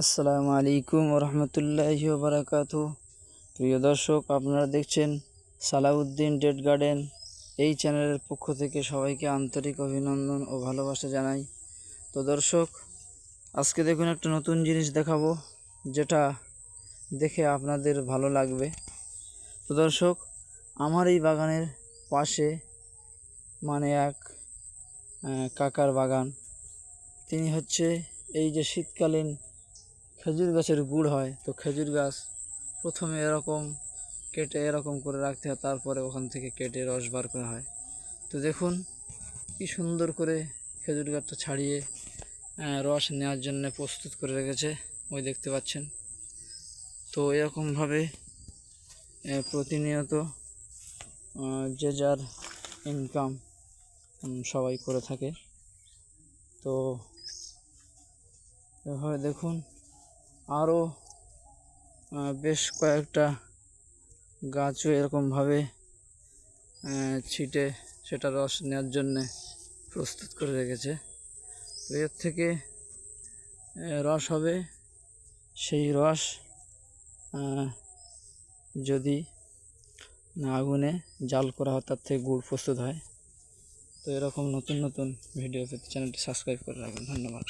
আসসালামু আলাইকুম রহমতুল্লাহি বারাকাতু প্রিয় দর্শক, আপনারা দেখছেন সালাউদ্দিন ডেড গার্ডেন। এই চ্যানেলের পক্ষ থেকে সবাইকে আন্তরিক অভিনন্দন ও ভালোবাসা জানাই। তো দর্শক, আজকে দেখুন একটা নতুন জিনিস দেখাবো, যেটা দেখে আপনাদের ভালো লাগবে। তো দর্শক, আমার এই বাগানের পাশে মানে এক কাকার বাগান। তিনি হচ্ছে এই যে শীতকালীন খেজুর গাছের গুড় হয়, তো খেজুর গাছ প্রথমে এরকম কেটে এরকম করে রাখতে হয়, তারপরে ওখান থেকে কেটে রস বার করা হয়। তো দেখুন কি সুন্দর করে খেজুর গাছটা ছাড়িয়ে রস নেওয়ার জন্য প্রস্তুত করে রেখেছে, ওই দেখতে পাচ্ছেন। তো এরকমভাবে প্রতিনিয়ত যে যার ইনকাম সবাই করে থাকে। তো এভাবে দেখুন আরও বেশ কয়েকটা গাছও এরকমভাবে ছিটে সেটা রস নেওয়ার জন্যে প্রস্তুত করে রেখেছে। তো এর থেকে রস হবে। সেই রস যদি আগুনে জাল করা হয়, তার থেকে গুড় প্রস্তুত হয়। তো এরকম নতুন নতুন ভিডিও পেতে চ্যানেলটি সাবস্ক্রাইব করে রাখবেন। ধন্যবাদ।